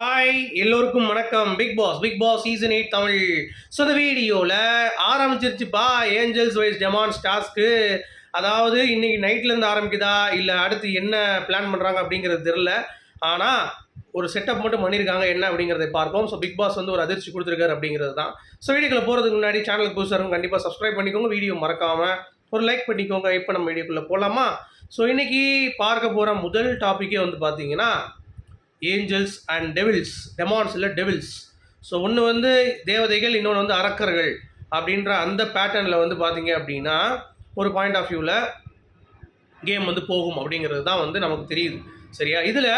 Hi எல்லோருக்கும் வணக்கம். Bigg Boss Bigg Boss season eight Tamil. So இந்த வீடியோவில் ஆரம்பிச்சிருச்சுப்பா ஏஞ்சல்ஸ் வைஸ் டெமான்ஸ் டாஸ்க்கு அதாவது இன்னைக்கு நைட்லேருந்து ஆரம்பிக்குதா? இல்லை அடுத்து என்ன பிளான் பண்ணுறாங்க அப்படிங்கிறது தெரில ஆனால் ஒரு செட்டப் மட்டும் பண்ணியிருக்காங்க என்ன அப்படிங்கிறதை பார்ப்போம். ஸோ பிக் பாஸ் வந்து ஒரு அதிர்ச்சி கொடுத்துருக்காரு அப்படிங்கிறது தான். ஸோ வீடியோக்குள்ள போகிறதுக்கு முன்னாடி சேனலுக்கு புதுசாக கண்டிப்பாக சப்ஸ்கிரைப் பண்ணிக்கோங்க. வீடியோ மறக்காமல் ஒரு லைக் பண்ணிக்கோங்க. இப்போ நம்ம வீடியோக்குள்ளே போகலாமா ஸோ இன்றைக்கி பார்க்க போகிற முதல் டாப்பிக்கே வந்து பார்த்தீங்கன்னா ஏஞ்சல்ஸ் அண்ட் டெவில்ஸ் டெமான்ஸ் இல்லை டெவில்ஸ். ஸோ ஒன்று வந்து தேவதைகள் இன்னொன்று வந்து அரக்கர்கள் அப்படின்ற அந்த பேட்டர்னில் வந்து பார்த்தீங்க அப்படின்னா ஒரு பாயிண்ட் ஆஃப் வியூவில் கேம் வந்து போகும் அப்படிங்கிறது தான் வந்து நமக்கு தெரியுது. சரியா? இதில்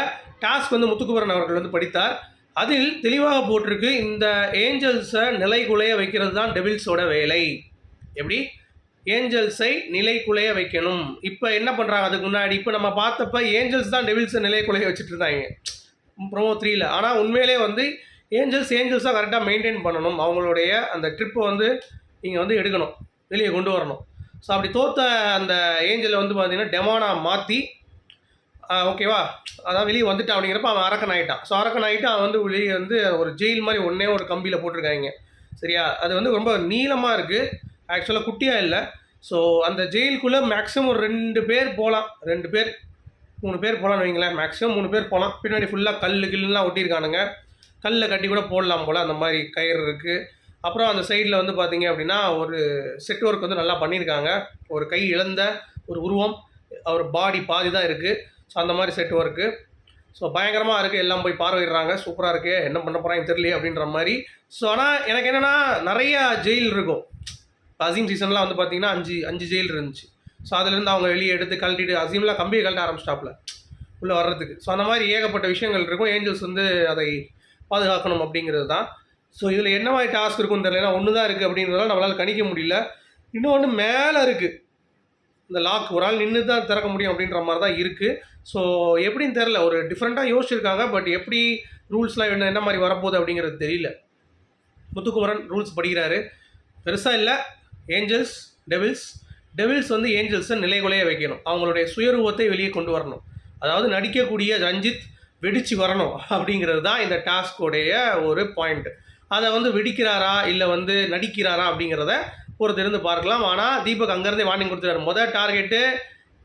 டாஸ்க் வந்து முத்துக்குமரன் அவர்கள் வந்து படித்தார். அதில் தெளிவாக போட்டிருக்கு இந்த ஏஞ்சல்ஸை நிலைகுலைய வைக்கிறது தான் டெவில்ஸோட வேலை. எப்படி? ஏஞ்சல்ஸை நிலைக்குலைய வைக்கணும். இப்போ என்ன பண்ணுறாங்க அதுக்கு முன்னாடி இப்போ நம்ம பார்த்தப்ப ஏஞ்சல்ஸ் தான் டெவில்ஸை குலைய வச்சுட்டு இருந்தாங்க. ப்ரோமோ த்ரீயில் ஆனால் உண்மையிலே வந்து ஏஞ்சல்ஸ் ஏஞ்சல்ஸாக கரெக்டாக மெயின்டைன் பண்ணணும். அவங்களுடைய அந்த ட்ரிப்பை வந்து நீங்கள் வந்து எடுக்கணும். வெளியே கொண்டு வரணும். ஸோ அப்படி தோற்ற அந்த ஏஞ்சலை வந்து பார்த்தீங்கன்னா டெமானா மாற்றி ஓகேவா அதான் வெளியே வந்துட்டான் அப்படிங்கிறப்ப அவன் அரக்கன் ஆகிட்டான் ஸோ அரக்கன் ஆகிட்டு அவன் வந்து வெளியே வந்து ஒரு ஜெயில் மாதிரி ஒன்றே ஒரு கம்பியில் போட்டிருக்காங்க. சரியா? அது வந்து ரொம்ப நீளமாக இருக்குது ஆக்சுவலாக குட்டியாக இல்லை. ஸோ அந்த ஜெயிலுக்குள்ளே மேக்ஸிமம் ஒரு ரெண்டு பேர் போகலாம் ரெண்டு பேர். மூணு பேர் போகலான்னு வைங்களேன். மேக்ஸிமம் மூணு பேர் போகலாம் பின்னாடி ஃபுல்லாக கல் கில்லாம் ஒட்டியிருக்கானுங்க. கல்லில் கட்டி கூட போடலாம் போல் அந்த மாதிரி கயிறு இருக்குது அப்புறம் அந்த சைடில் வந்து பார்த்தீங்க அப்படின்னா ஒரு செட் ஒர்க் வந்து நல்லா பண்ணியிருக்காங்க. ஒரு கை இழந்த ஒரு உருவம். அவர் பாடி பாதி தான் இருக்குது ஸோ அந்த மாதிரி செட் ஒர்க்கு ஸோ பயங்கரமாக இருக்குது எல்லாம் போய் பார்வையிடுறாங்க. சூப்பராக இருக்குது என்ன பண்ண போகிறாங்க தெரியல அப்படின்ற மாதிரி. ஸோ ஆனால் எனக்கு என்னென்னா நிறையா ஜெயில் இருக்கும். அசீம் சீசன்லாம் வந்து பார்த்தீங்கன்னா அஞ்சு அஞ்சு ஜெயில் இருந்துச்சு. ஸோ அதுலேருந்து அவங்க வெளியே எடுத்து கழட்டிட்டு அசீம்லாம் கம்பியை கழட்ட ஆரம்பிச்சிட்டாப்ல உள்ளே வர்றதுக்கு. ஸோ அந்த மாதிரி ஏகப்பட்ட விஷயங்கள் இருக்கும். ஏஞ்சல்ஸ் வந்து அதை பாதுகாக்கணும் அப்படிங்கிறது தான். ஸோ இதில் என்ன மாதிரி டாஸ்க் இருக்குன்னு தெரியல ஒன்று தான் இருக்குது அப்படின்றதால நம்மளால் கணிக்க முடியல. இன்னொன்று மேலே இருக்குது இந்த லாக் ஒரு ஆள் நின்று தான் திறக்க முடியும் அப்படின்ற மாதிரி தான் இருக்குது ஸோ எப்படின்னு தெரில ஒரு டிஃப்ரெண்ட்டாக யோசிச்சிருக்காங்க பட் எப்படி ரூல்ஸ்லாம் என்ன என்ன மாதிரி வரப்போகுது அப்படிங்கிறது தெரியல. முத்துக்குமரன் ரூல்ஸ் படிக்கிறாரு. பெருசாக இல்லை. ஏஞ்சல்ஸ் டெவில்ஸ் டெவில்ஸ் வந்து ஏஞ்சல்ஸை நிலைகுலைய வைக்கணும். அவங்களுடைய சுயரூபத்தை வெளியே கொண்டு வரணும். அதாவது நடிக்கக்கூடிய ரஞ்சித் வெடிச்சு வரணும் அப்படிங்கிறது தான் இந்த டாஸ்கோடைய ஒரு பாயிண்ட் அதை வந்து வெடிக்கிறாரா இல்லை வந்து நடிக்கிறாரா அப்படிங்கிறத பொறுத்திருந்து பார்க்கலாம். ஆனால் தீபக் அங்கேருந்தே வார்னிங் கொடுத்துட்டாரு. முதல் டார்கெட்டு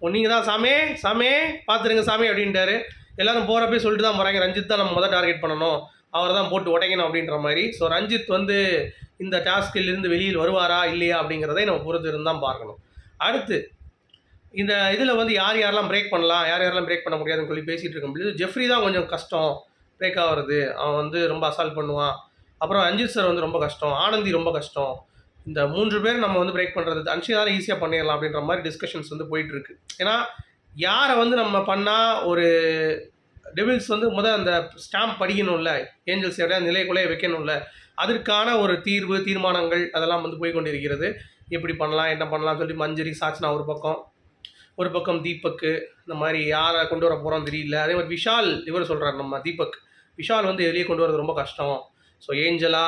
நீங்கள் தான் சாமே சாமே பார்த்துருங்க சாமி அப்படின்ட்டாரு. எல்லாரும் போகிறப்பே சொல்லிட்டு தான் போகிறாங்க ரஞ்சித் தான் நம்ம முதல் டார்கெட் பண்ணணும். அவரை தான் போட்டு உடைக்கணும் அப்படின்ற மாதிரி. ஸோ ரஞ்சித் வந்து இந்த டாஸ்கிலிருந்து வெளியில் வருவாரா இல்லையா அப்படிங்கிறதை நம்ம பொறுத்து இருந்து தான் பார்க்கணும். அடுத்து இந்த இதில் வந்து யார் யாரெல்லாம் பிரேக் பண்ணலாம் யார் யாரெல்லாம் பிரேக் பண்ண முடியாதுன்னு சொல்லி பேசிகிட்டு இருக்கும்போது ஜெஃப்ரி தான் கொஞ்சம் கஷ்டம். பிரேக் ஆகிறது. அவன் வந்து ரொம்ப அசால்ட் பண்ணுவான். அப்புறம் அஞ்சித் சார் வந்து ரொம்ப கஷ்டம். ஆனந்தி ரொம்ப கஷ்டம். இந்த மூன்று பேர் நம்ம வந்து பிரேக் பண்ணுறது அன்ஷிதான ஈஸியாக பண்ணிடலாம் அப்படின்ற மாதிரி டிஸ்கஷன்ஸ் வந்து போயிட்டுருக்கு ஏன்னா யாரை வந்து நம்ம பண்ணால் ஒரு டெவில்ஸ் வந்து முதல் அந்த ஸ்டாம்ப் படிக்கணும்ல ஏஞ்சல்ஸ் எவ்வளோ நிலைக்குள்ளே வைக்கணும்ல. அதற்கான ஒரு தீர்வு தீர்மானங்கள் அதெல்லாம் வந்து போய் கொண்டிருக்கிறது எப்படி பண்ணலாம் என்ன பண்ணலாம் சொல்லி மஞ்சரி சாச்சனா ஒரு பக்கம் ஒரு பக்கம் தீபக்கு இந்த மாதிரி யாரை கொண்டு வர போகிறோம் தெரியல. அதே மாதிரி விஷால் இவர் சொல்கிறார் நம்ம தீபக். விஷால் வந்து வெளியே கொண்டு வரது ரொம்ப கஷ்டம். ஸோ ஏஞ்சலா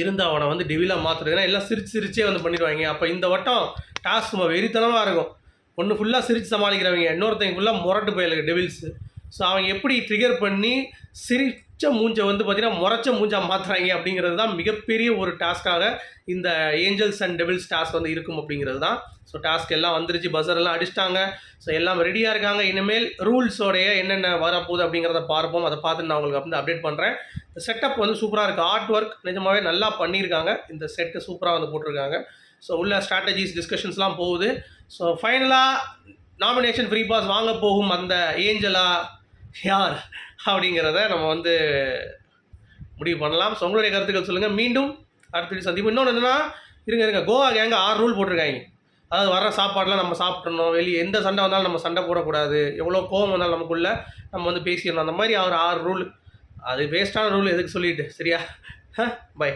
இருந்து அவனை வந்து டெவிலாக மாற்றுறதுனா எல்லாம் சிரிச்சு சிரிச்சே வந்து பண்ணிடுவாங்க. அப்போ இந்த வட்டம் டாஸ்க் சும்மா வெறித்தனமாக இருக்கும். ஒன்று ஃபுல்லாக சிரித்து சமாளிக்கிறவங்க இன்னொருத்தங்க ஃபுல்லாக முரட்டு போயிருக்கு டெவில்ஸு ஸோ அவங்க எப்படி ட்ரிகர் பண்ணி சிரிச்ச மூஞ்சை வந்து பார்த்திங்கன்னா முறைச்ச மூஞ்சா மாற்றுறாங்க அப்படிங்கிறது தான் மிகப்பெரிய ஒரு டாஸ்க்காக இந்த ஏஞ்சல்ஸ் அண்ட் டெவில்ஸ் டாஸ்க் வந்து இருக்கும் அப்படிங்கிறது தான். ஸோ டாஸ்க் எல்லாம் வந்துருச்சு பஸர் எல்லாம் அடிச்சிட்டாங்க. ஸோ எல்லாம் ரெடியாக இருக்காங்க. இனிமேல் ரூல்ஸோடைய என்னென்ன வரப்போகுது அப்படிங்கிறத பார்ப்போம். அதை பார்த்து நான் உங்களுக்கு வந்து அப்டேட் பண்ணுறேன் இந்த செட்டப் வந்து சூப்பராக இருக்குது ஆர்ட் ஒர்க் நிஜமாகவே நல்லா பண்ணியிருக்காங்க. இந்த செட்டு சூப்பராக வந்து போட்டிருக்காங்க. ஸோ உள்ள ஸ்ட்ராட்டஜிஸ் டிஸ்கஷன்ஸ்லாம் போகுது. ஸோ ஃபைனலாக நாமினேஷன் ஃப்ரீ பாஸ் வாங்க போகும் அந்த ஏஞ்சலா யார் அப்படிங்கிறத நம்ம வந்து முடிவு பண்ணலாம். ஸோ உங்களுடைய கருத்துக்கள் சொல்லுங்கள் மீண்டும் அடுத்த சந்திப்பு இன்னொன்று என்னென்னா இருங்க இருங்க. கோவா கேங்க ஆறு ரூல் போட்டிருக்காங்க. அதாவது வர சாப்பாடெலாம் நம்ம சாப்பிட்றணும் வெளியே எந்த சண்டை வந்தாலும் நம்ம சண்டை போடக்கூடாது. எவ்வளோ கோவம் வந்தாலும் நமக்குள்ளே நம்ம வந்து பேசிடணும். அந்த மாதிரி அவர் ஆறு ரூல் அது வேஸ்ட்டான ரூல் எதுக்கு சொல்லிட்டு சரியா? பை